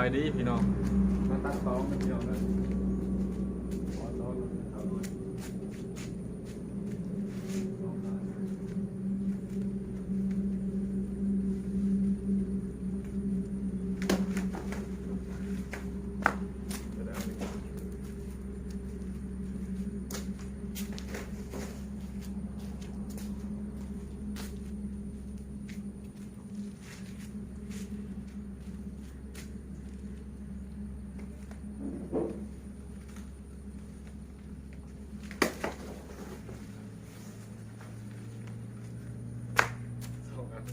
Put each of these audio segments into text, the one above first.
ายดีพี่น้องมาตัดสองพี่น้องเลยขอโทษครับจะได้เอาไปกิน สองอัน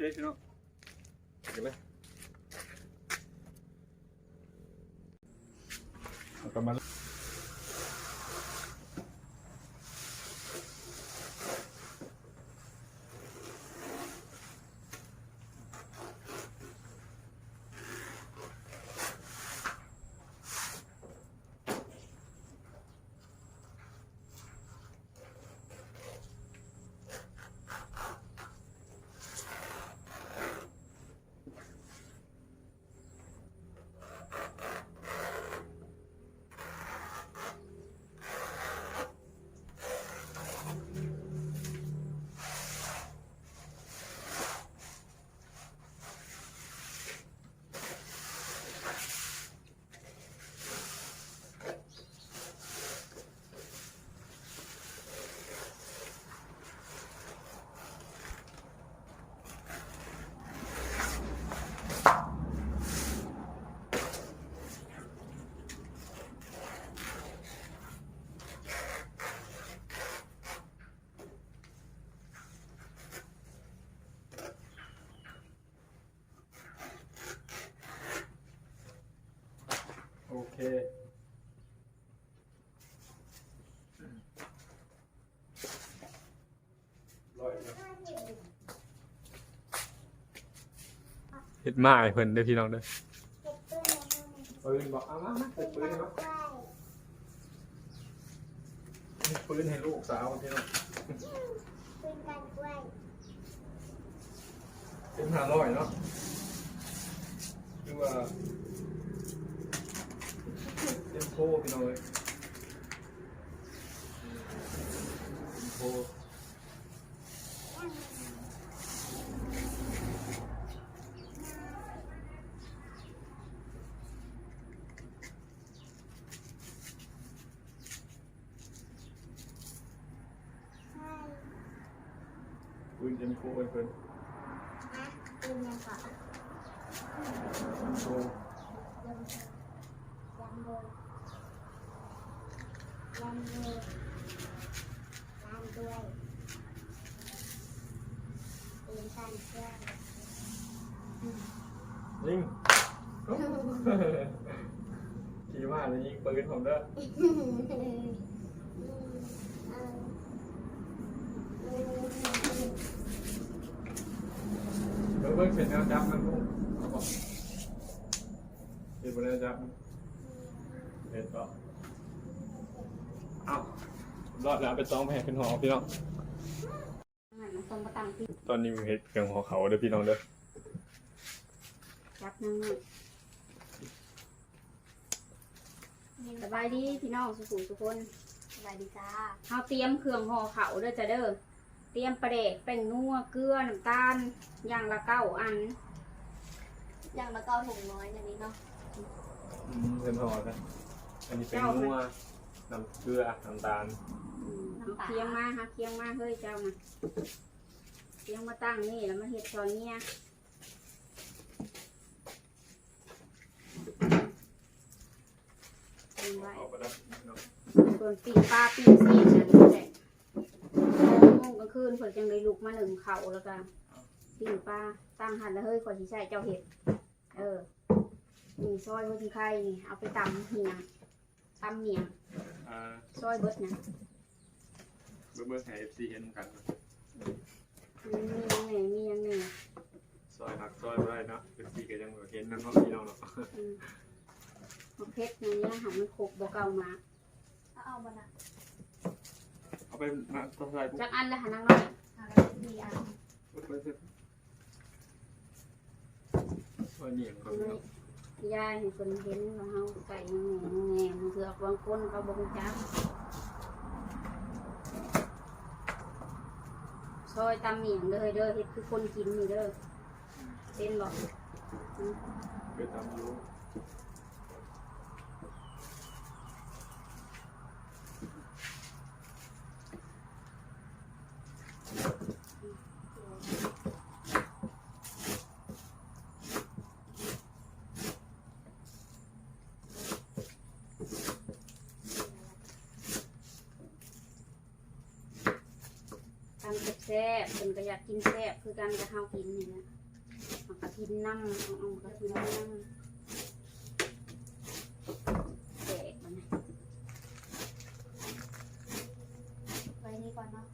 โอเคพี่ เลยเอากลับมาโอเคร้อยนะเห็ดไม้เพิ่นเด้อพี่น้องเด้อปืนบอกเอามามาเปิดปืนเนาะปืนให้ลูกสาวพี่น้องเป็นห้าร้อยเนาะคือว่า เป็นโพพี่น้องเลยเป็นโพปืนเป็นโพเพิ่นเพิ่ นเป็นโพยิงขี่มาเลยยิงปืนผมเด้อเบิ่งเบิ่งเสร็จแล้วจับมันลูกเอาบอกเห็นไปแล้วจับมันเห็นต่อ อารอดแล้วไปต้องแพ้เป็นหอพี่น้องมันตรงประตังที่ตอนนี้มีเห็ดเกลืองหอเขาเด้อพี่น้องเด้อจับนั่งหน่อยสบายดีพี่น้องสุขุมทุกคนสวัสดีจ้าเฮาเตรียมเครื่องห่อเขาเด้อจ้ะเด้อ เตรียมปลาเด็กแป้งนัวเกลือน้ำตาลอย่างละเก้าอัน อย่างละเก้าถุงน้อยอันนี้เนาะ อืมเป็นหอนะอันนี้เป็นนัว น้ำเกลือน้ำตาลอืมเอาเคียงมาฮะเคียงมาเฮ้ยเจ้านะเคียงมาตั้งนี่แล้วมาเฮ็ดซอยเนี่ยเป็นไว้ออกไปแล้วพี่น้องเเพิ่นปิ้งปลาปิ้งซีนนั่นแหละโมงกลางคืนเพิ่นจังได้ลุกมาหนึ่งเขาแล้วก็ปิ้งปลาตั้งหันแล้วเฮ้ยขอสิใช้เจ้าเห็ด เออนี่ซอยหัวที่ไข่นี่เอาไปตำเหียงตำเหีย งอ่าซอยเบิดนะเบิ่งเบิ่งให้ FC เห็นกันมียังไงมียังไงซอยหักซอยบ่ได้เนาะ FC ก็ยังบ่เห็นนำเนาะพี่น้องเนาะอืมมะเพชรในนี้หันมันโขกบ่เก่ามาเอาเอามานะเอาไปมาต้องใส่ปุ๊บจักอันละหันนางน้อยเอาแล้วดีอะปุ๊บไปเสร็จซอยนี่ก็เอาไว้ ยายให้คนเห็นว่าเฮาไก่ยังไงยังไงมันเถือกบางคนเขาบ่งจับซอยตำเหียงเด้อเด้อเฮ็ดคือคนกินนี่เด้อเป็นบ่ไปตามอยู่ ตำแซ่บๆเพิ่นก็ อยากกินแซ่บคือกันกับเฮากินนี่นะเอากระทินน้ำเอาเอากระทินน้ำแตกมันนะไว้นี่ก่อนเนาะ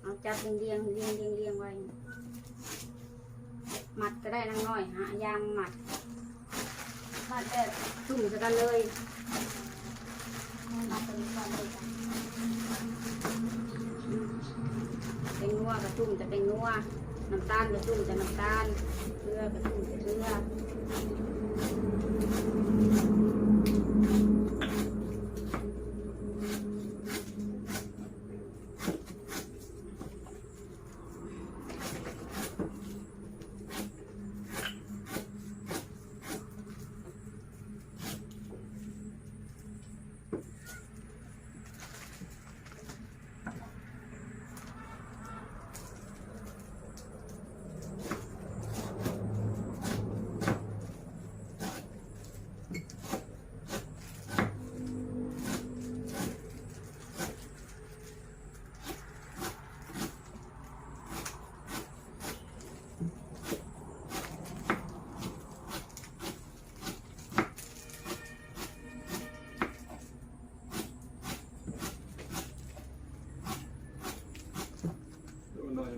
เอาจับเรียงๆเรียงเรียงเรียงไว้หมัดก็ได้นางน้อยหายางหมัดมาแบบจุ่มจะกันเลย มาตัวนี้ก่อนเลยจ้ะ เป็นนัว กระจุ่มจะเป็นนัวน้ำตาลกระจุ่มจะน้ำตาลเกลือกระจุ่มจะเกลือ ดูหน่อย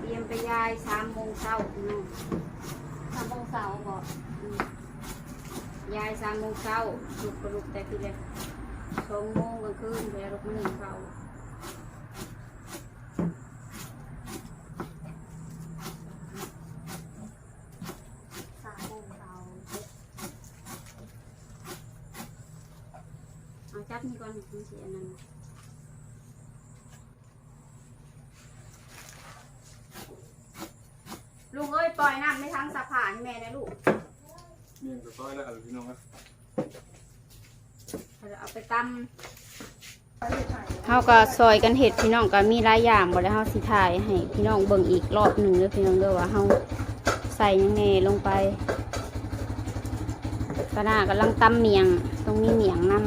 เตรียมไปยายสามโมง เช้าพี่น้องสามโมงศาบอกอืมยายสามโมงเช้าลุกกระลุกแต่ทีเดียวสองโมงกลางคืนไปลุกมาหนึ่งเขา สามองศา เอาจับนี่ก่อนมันเสียนั่นลุงเอ้ย ปล่อยน้ำในทางสะพานให้แม่นะลูกเมี่ยงก็ซอยแล้วเอาพี่น้องครับเอาไปตำเฮาก็ซอยกันเห็ดพี่น้องก็มีหลายอย่างบ่แล้วเฮาสิถ่ายให้พี่น้องเบิ่งอีกรอบหนึ่งเด้อพี่น้องเด้อว่าเฮาใส่หยังแหน่ลงไปกระหน้ากำลังตำเมียงตรงนี้เมียงนํ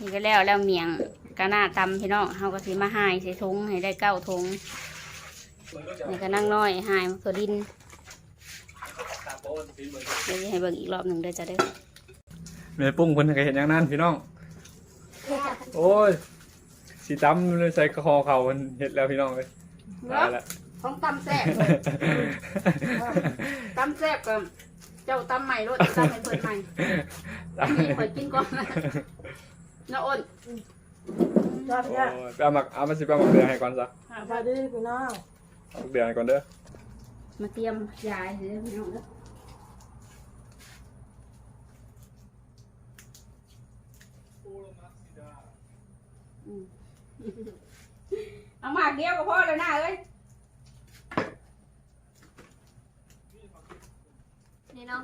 นี่ก็แล้วแล้วเมียงกระหน้าตำพี่น้องเฮาก็สิมาหายใส่ถุงให้ได้เก้าถุง นี่ก็นั่งน้อยหายมะเขือดินเดี๋ยวสิให้เบิ่งอีกรอบหนึ่งเด้อจะได้อแม่ปุ้งเพิ่นก็เห็นอย่างนั้นพี่น้อง โอ้ยสีตำเลยใส่คอเขาเพิ่นเฮ็ดแล้วพี่น้องเลยตายละของตำแซ่บเลยตำแซ่บก็เจ้าตำใหม่รสตำให้เพิ่นใหม่อันนี้ข่อยกินก่อนนะน้าอ้นจ้าโอ้พี่ยไปเอาหมักเอามาสิไปเอาหมักเดือให้ก่อนซะสวัสดีพี่น้อง เอาหมักเดือให้ก่อนเด้อมาเตรียมยายให้พี่น้องเด้ออืมเอาหมากเดียวก็พอแล้วนะเอ้ยนี่เนาะ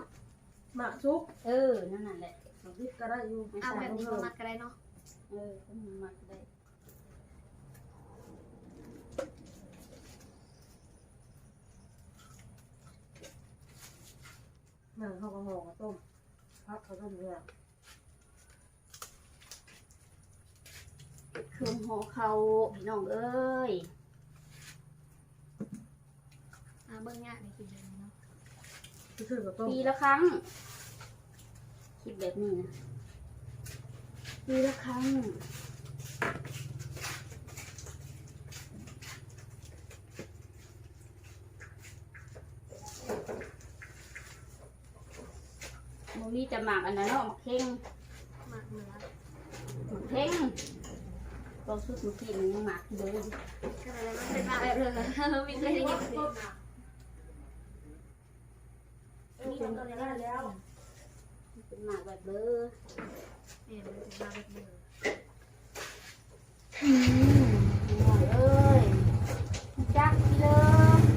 หมักซุปเออนั่นน่ะแหละหมักพริกก็ได้อยู่ไม่เอาใส่แบบลงนี้เลมายมัดก็ได้เนาะเออต้องหมักได้างเขาก็ห่อข้าวต้มพักข้าวต้มเนี่ยเครื่องห่อเขาพี่น้องเอ้ยอ่าเบื้องหน้าในคลิปนี้เนาะที่ซื้อข้าวต้มปีละครั้งคิดแบบนี้นะปีละครั้ง มมีจะหมักอันนั้นเนาะหมักเข่งหมักเนื้อหมักเข่งเราชุดเมื่อกี้มันยังหมักอยู่เลยคืออะไรมันเป็นหมักแบบเลยมีเคยได้ยินไหมนี่ทำกันได้แล้วเป็นหมักแบบเบอร์เนี่ยมันเป็นหมักแบบเหนืออืมหน่อยเอ้ยจักเลย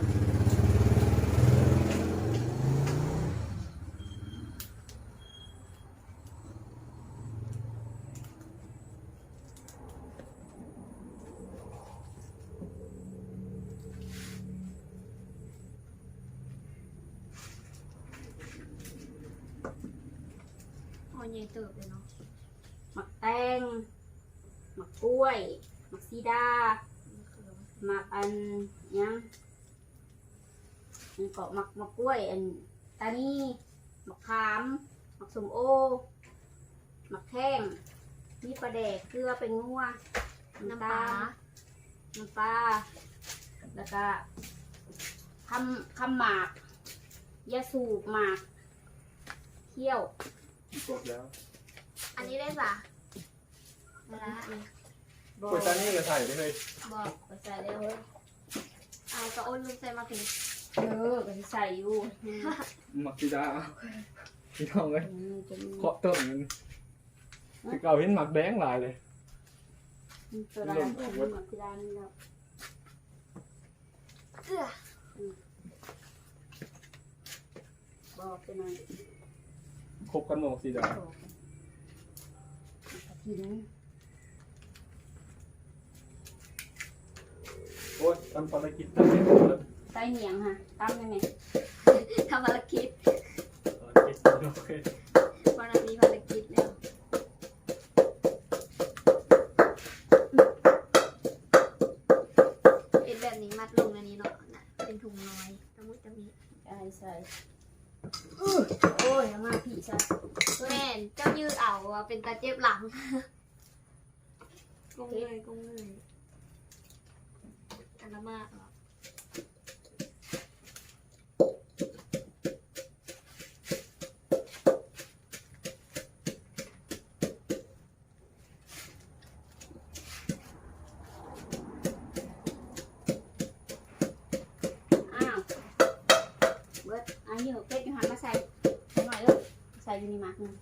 พอใหญ่เติบเลยเนาะ หมักแตงหมักก ล้วยหมักซีดานี่คือมันหมักอันยังอันเกาะหมักหมักกล้วย อันตานี่หมักขามหมักสมโอหมักแข้งมีปลาแดกเกลือเป็นงัวน้ำปลาน้ำปลาแล้วก็คำคำหมากยาสูบหมากเคี่ยวจบแล้ว อันนี้ได้ปะเวลาอันนี้ บอกดตานี่ก็ใส่ไปเลยบอกไปใส่แล้วเว้ยเอากระอ้นลุงใส่มาผิดเออก็สิใส่อยู่อืมหมักจีดาพี่น้องเลยอืมจะมีเคาะต้นมันคือเก่าเห็นหมักแดงหลายเลย ตัวร้านผมหมักที่ร้านนี่แล้วเกลือบอกไปหน่อยคบกันหมกสีดาบอกกระถิ่น โอ้ยทำภารกิจตั้งแต่ต้นเลยใส่เหนียงค่ะตั้มยังไงทำภารกิจภารกิจโอเควันนั้นมีภารกิจแล้วเป็นแบบนี้มัดลงในนี้เนาะน่ะเป็นถุงน้อยตะมุตะมิได้ใส่อื้อโอ้ยเอามาผีใส่แม่นเจ้ายืดเอาอะเป็นตาเจ็บหลังกงเงยกงเงย อันละมากเหรออ้าวเบิดอันนี้เป็ดอยู่หันมาใส่หน่อยเลยใส่อยู่ในหมักหนึง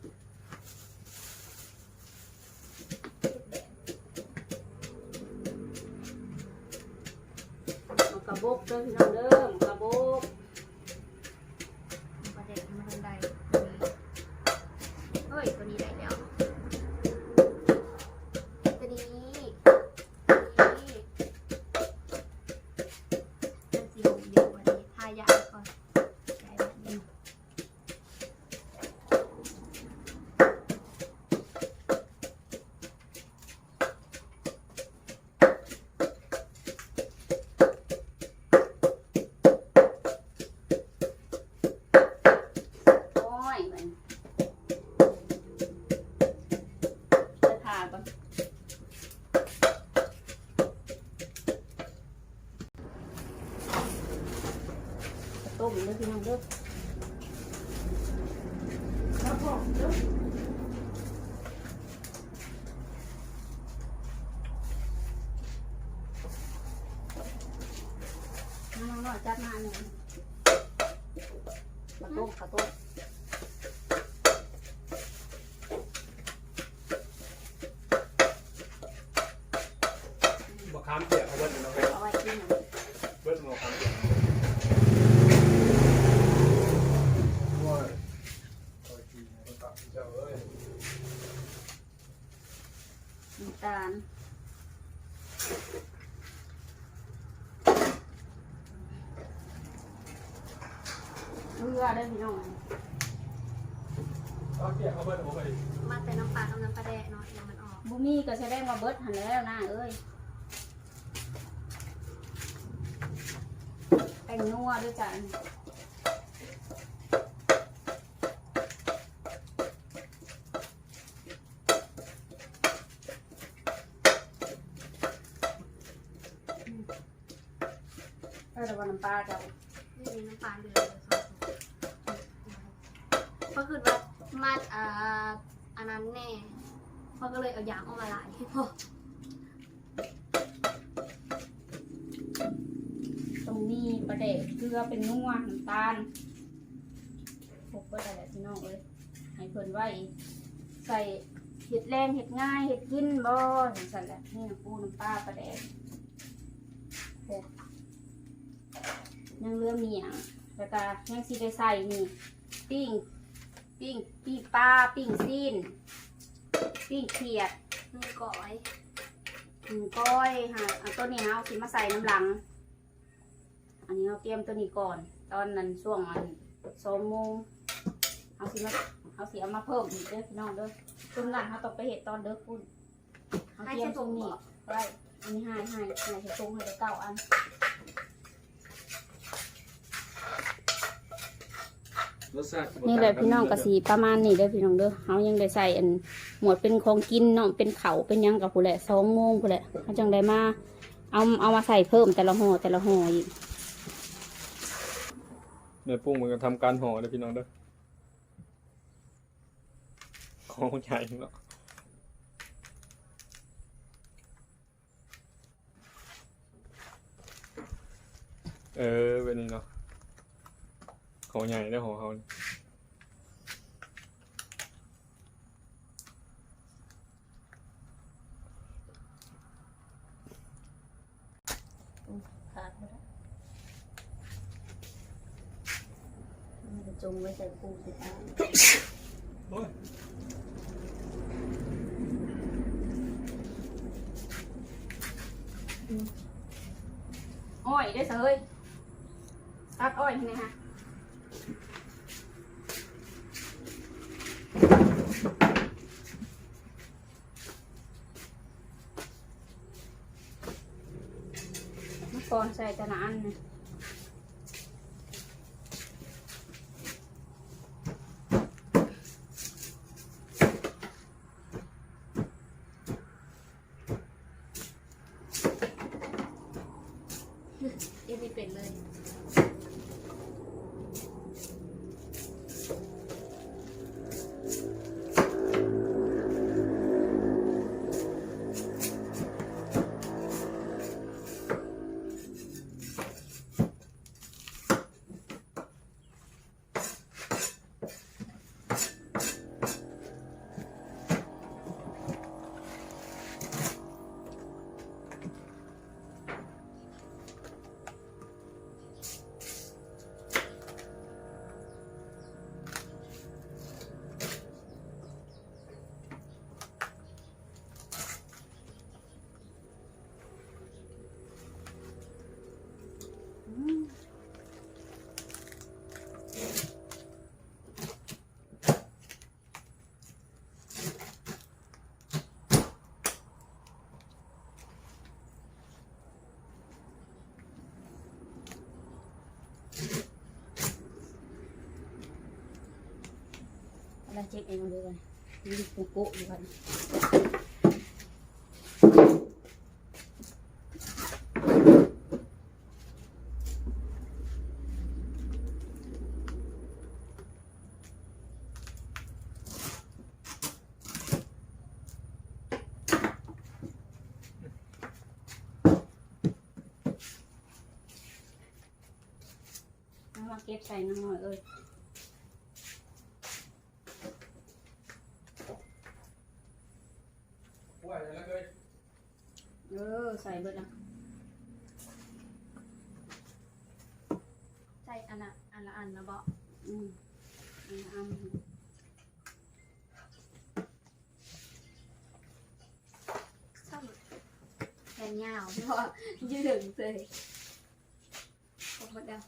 아파. เกลือได้อพี่น้องเอาเกี่ยเอาเบิร์ดผมไปมาแต่น้ำปลากับน้ำปลาแดกเนาะเดี๋ยวมันออกบุมี่ก็แสดงว่าเบิร์ดหันแล้วนะเอ้ยแต่งนัวด้วยจ้ะเออแต่ว่าน้ำปลาจะ นี่มีน้ำปลาเดือดเลยค่ะเพราะคือว่ามาดอ่าอันนั้นแน่เพราะก็เลยเอายางออกมาหลายพอ ตรง นี้ประเด็กเกลือเป็นนัวน้ำตาลพกไปแต่ละพี่น้องเลยให้เพิ่นไว้ใส่เห็ดแรงเห็ดง่ายเห็ดกินบ่จังซั่นแหละนี่น้ำปูน้ำปลาประเด็กโอ้ยังเหลือเมียงแล้วก็ยังสิได้ใส่นี่ปิ้งปิ้งปิ้งปลาปิ้งซีนปิ้งเขียดนึ่งก้อยอืมก้อยฮะเอาตัวนี้เอาสิมาใส่น้ำหลัง อันนี้เราเตรียมตัวนี้ก่อน ตอนนั้นช่วงอันสองโมงเอาสิมาเอาสิเอามาเพิ่มอีกเด้อพี่น้องเด้อตุ่มนั้นเขาต้องไปเห็ดตอนเด้อคุณเอาให้เตรียใช้มตถุรงงนี้บอกไว้อันนี้ให้ให้ให้ใส่ตรงให้ได้เก้าอันรสชาตินี่แหละพี่น้องกะสีประมาณนี้เด้อพี่น้องเด้อเขายังได้ใส่อันหมวดเป็นของกินเนาะเป็นเขาวเป็นหยังกับผู้แหละสองโมงผู้แหละเขาจังได้มาเอาเอามาใส่เพิ่มแต่ละห่อแต่ละห่ออีก เนื้อปรุงมันก็ทำการห่อเลยพี่น้องเด้อของใหญ่เนาะเออเป็นนี่เนาะของใหญ่ได้ของเขาขาดไปแล้วะ จงไว้ใส่ปูสิตาโอ้ยอ้อยได้อเสยตัดอ้อยที่ฮะเมื่อก่อนใส่แต่ละอันนะ ยังไม่ เป็นเลย เราเช็คเองมาดูกันมีปูโกะอยู่กันเอามาเก็บใส่น้ำหน่อยเอ้ย nhào thôi chứ đừng gì không có đâu.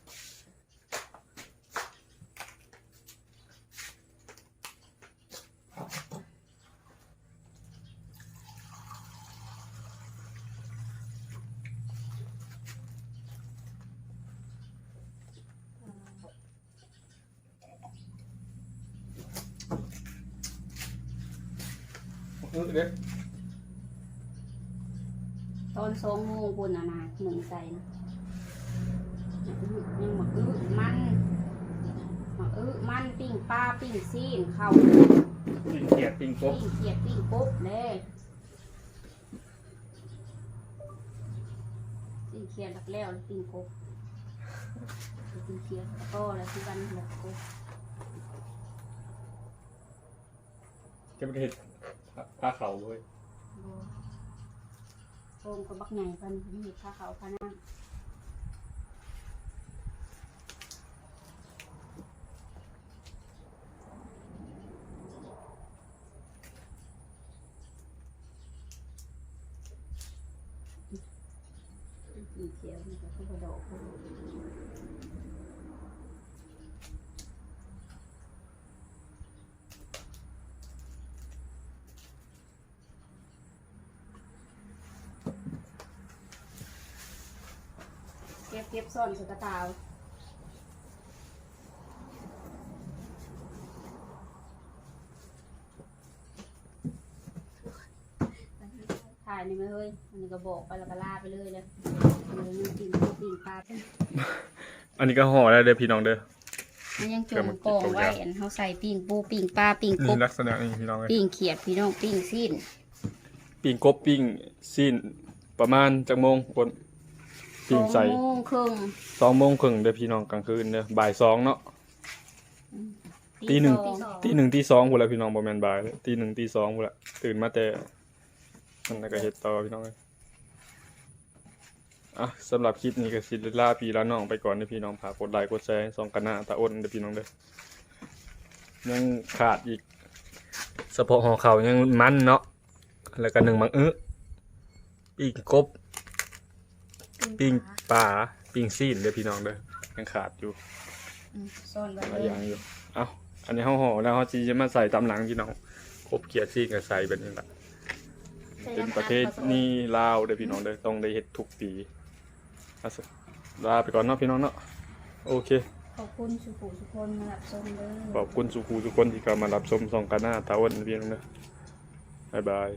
Hãy subscribe ตอนสองโมงคุณน่ะนะหนึ่งใส่นะยังหมักอื้อมันหมักอื้อมันปิ้งปลาปิ้งซีนข้าวปิ้งเขียดปิ้งกบปิ้งเขียดปิ้งกบเด้ปิ้งเขียดหลักแล้วปิ้งกบปิ้งเขียดก็แล้วที่วันหลักกบจะไม่ได้เห็ดผ้าเขาเว้ยบ่ โป่งก็บักใหญ่เพันมีผ้าขาพานั่งปิ้งเขียวนี่ก็คือกระโดดพุ่น เก็บเก็บซ่อนใส่กระตาวถ่ายนี่ไหมเฮ้ยอันนี้ก็บอกไปแล้วก็ลาไปเลยเลยเดี๋ยวยังกินข้าวปิ้งปลาเป็นอันนี้ก็ห่อได้เลยพี่น้องเด้อ มันยังจมกองไว้อันเขาใส่ปิ้งปูปิ้งปลาปิ้งกนี่บลักษณะนี้พี่น้องเลยปิ้งเขียดพี่น้องปิ้งสิ้น ปิ้งกบปิ้งสิ้นประมาณจักโมงคน ปิ้งใส่สองโมงครึ่งสองโมงครึ่งเด้อพี่น้องกลางคืนเด้อบ่ายสองเนาะ ตีหนึ่ง สอตีหนึ่งตีสองพูดละพี่น้องบ่แม่นบ่ายเลยตีหนึ่งตีสองพูดละตื่นมาแต่มันน่ะก็เฮ็ดต่อพี่น้องเลยอะสำหรับคลิปนี้ก็สิลาพี่ลาน้องไปก่อนเด้อพี่น้องฝากกดไลค์กดแชร์ให้ส่องกันหน้าตาอ้นเด้อพี่น้องเด้อยังขาดอีกสะโพกห่อเขายังมันเนาะแล้วก็หนึ่งมังอื้อปิ้งกบ ปิ้งปลาปิ้งซีนเด้อพี่น้องเด้อยังขาดอยู่อืมซ่อนไว้หลายเลอยย่างอยู่เอาอันนี้ห่อห่อแล้วเขาจีจะมาใส่ตามหลังพี่น้องครบเกียร์ซีกับใส่แบบนี้แหละเป็นประเทศนี้ลาวเด้อพี่น้องเด้อต้องได้เห็ดทุกปีเอาสิลาไปก่อนเนาะพี่น้องเนาะโอเค ขอบคุณสุขุสุคนมารับชมเลยขอบคุณสุขูทุกคนที่เข้ามารับชมส่องกันหน้าตาอ้วนพี่น้องเด้อบ๊ายบาย